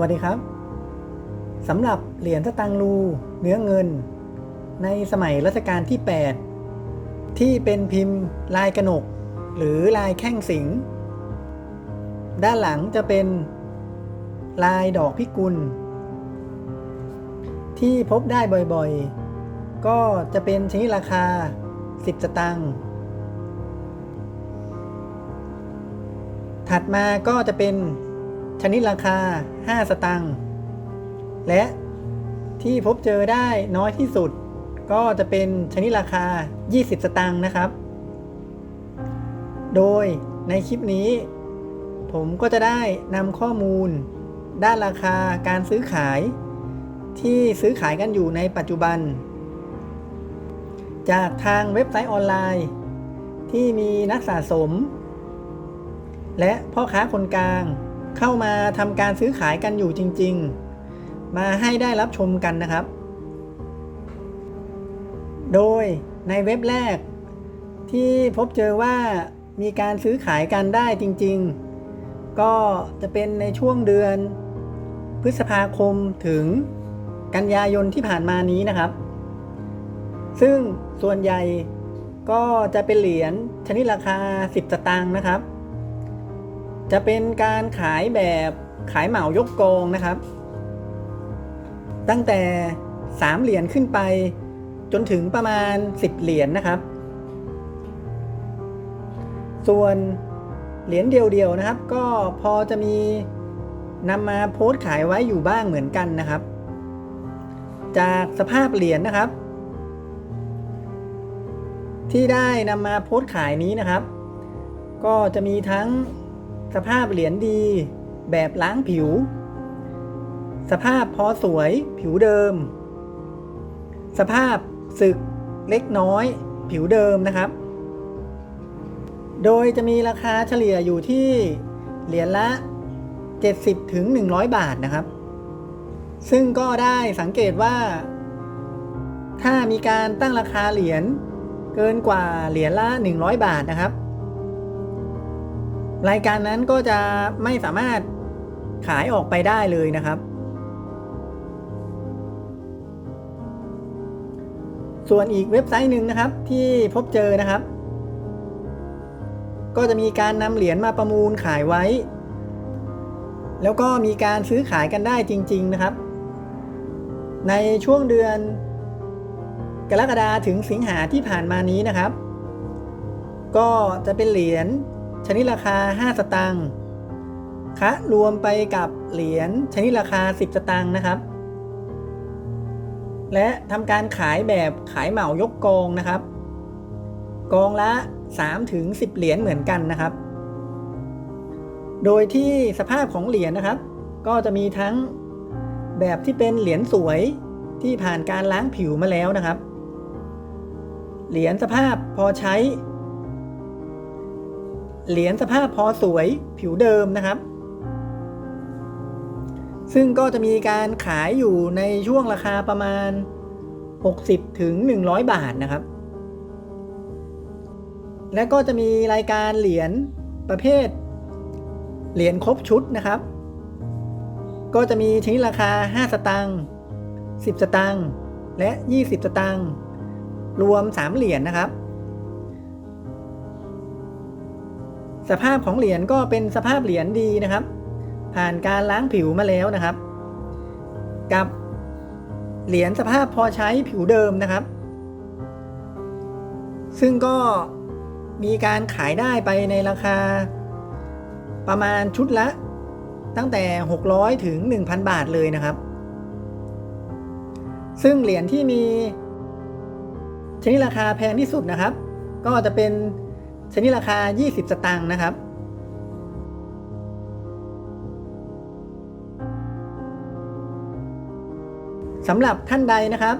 วัสดีครับสำหรับเหรียญสตางรูเนื้อเงิน ในสมัยรัชกาลที่ 8 ที่เป็นพิมพ์ลายกระหนก หรือลายแข้งสิง ด้านหลังจะเป็นลายดอกพิกุล ที่พบได้บ่อยๆ ก็จะเป็นชนิดราคา 10 สตางค์ถัดมาก็จะเป็น ชนิดราคา 5 สตางค์ และที่พบเจอได้น้อยที่สุด ก็จะเป็นชนิดราคา 20 สตางค์นะครับ โดยในคลิปนี้ ผมก็จะได้นำข้อมูล ด้านราคาการซื้อขาย ที่ซื้อขายกันอยู่ในปัจจุบัน จากทางเว็บไซต์ออนไลน์ ที่มีนักสะสม และพ่อค้าคนกลาง เข้ามาทำการซื้อขายกันอยู่จริง ๆ มาให้ได้รับชมกันนะครับ โดยในเว็บแรก ที่พบเจอว่ามีการซื้อขายกันได้จริง ๆ ก็จะเป็นในช่วงเดือนพฤษภาคมถึงกันยายนที่ผ่านมานี้นะครับ ซึ่งส่วนใหญ่ก็จะเป็นเหรียญชนิดราคา 10สตางค์นะครับ จะเป็นการขายแบบขายเหมายกกองนะครับ ตั้งแต่3เหรียญขึ้นไป จนถึงประมาณ 10 เหรียญนนะครับ ส่วนเหรียญเดียวๆนะครับ ก็พอจะมีนำมาโพสต์ขายไว้อยู่บ้างเหมือนกันนะครับ จากสภาพเหรียญนะครับ ที่ได้นำมาโพสต์ขายนี้นะครับ ก็จะมีทั้ง สภาพเหรียญดี แบบล้างผิว สภาพพอสวยผิวเดิม สภาพสึกเล็กน้อย ผิวเดิมนะครับ โดยจะมีราคาเฉลี่ยอยู่ที่เหรียญละ 70ถึง100 บาทนะครับ ซึ่งก็ได้สังเกตว่า ถ้ามีการตั้งราคาเหรียญเกินกว่าเหรียญละ 100 บาทนะครับ รายการนั้นก็จะไม่สามารถขายออกไปได้เลยนะครับ ส่วนอีกเว็บไซต์หนึ่งนะครับที่พบเจอนะครับ ก็จะมีการนำเหรียญมาประมูลขายไว้ แล้วก็มีการซื้อขายกันได้จริง ๆนะครับ ในช่วงเดือน กรกฎาถึงสิงหาที่ผ่านมานี้นะครับ ก็จะเป็นเหรียญ ชนิดราคา 5 สตางค์คะรวมไปกับเหรียญชนิดราคา 10 สตางค์นะครับ และทำการขายแบบขายเหมายกกองนะครับ กองละ 3 ถึง 10 เหรียญเหมือนกันนะครับ โดยที่สภาพของเหรียญนะครับ ก็จะมีทั้งแบบที่เป็นเหรียญสวยที่ผ่านการล้างผิวมาแล้วนะครับ เหรียญสภาพพอใช้ เหรียญสภาพพอสวยผิวเดิมนะครับ ซึ่งก็จะมีการขายอยู่ในช่วงราคาประมาณ 60ถึง100 บาทนะครับ และก็จะมีรายการเหรียญประเภท เหรียญครบชุดนะครับ ก็จะมีชนิดราคา 5 สตางค์10 สตางค์และ 20 สตางค์รวม 3 เหรียญนนะครับ สภาพของเหรียญก็เป็นสภาพเหรียญดีนะครับ ผ่านการล้างผิวมาแล้วนะครับ กับเหรียญสภาพพอใช้ผิวเดิมนะครับ ซึ่งก็มีการขายได้ไปในราคา ประมาณชุดละ ตั้งแต่ 600 ถึง 1,000 บาทเลยนะครับ ซึ่งเหรียญที่มีชนิดราคาแพงที่สุดนะครับ ก็จะเป็น ชนิดราคา 20 สตางค์นะครับ สำหรับท่านใดนะครับ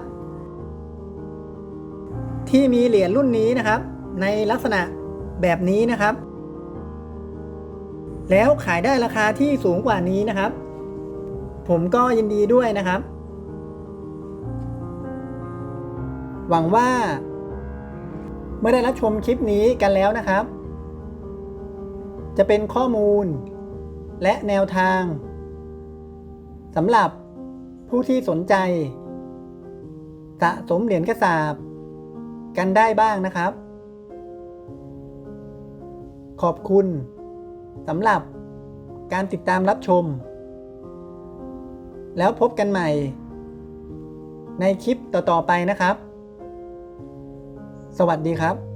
ที่มีเหรียญรุ่นนี้นะครับ ในลักษณะแบบนี้นะครับ แล้วขายได้ราคาที่สูงกว่านี้นะครับ ผมก็ยินดีด้วยนะครับ หวังว่า เมื่อได้รับชมคลิปนี้กันแล้วนะครับ จะเป็นข้อมูลและแนวทางสำหรับผู้ที่สนใจ สะสมเหรียญกระสาบ กันได้บ้างนะครับ ขอบคุณสำหรับการติดตามรับชม แล้วพบกันใหม่ ในคลิปต่อ ๆ ไปนะครับ สวัสดีครับ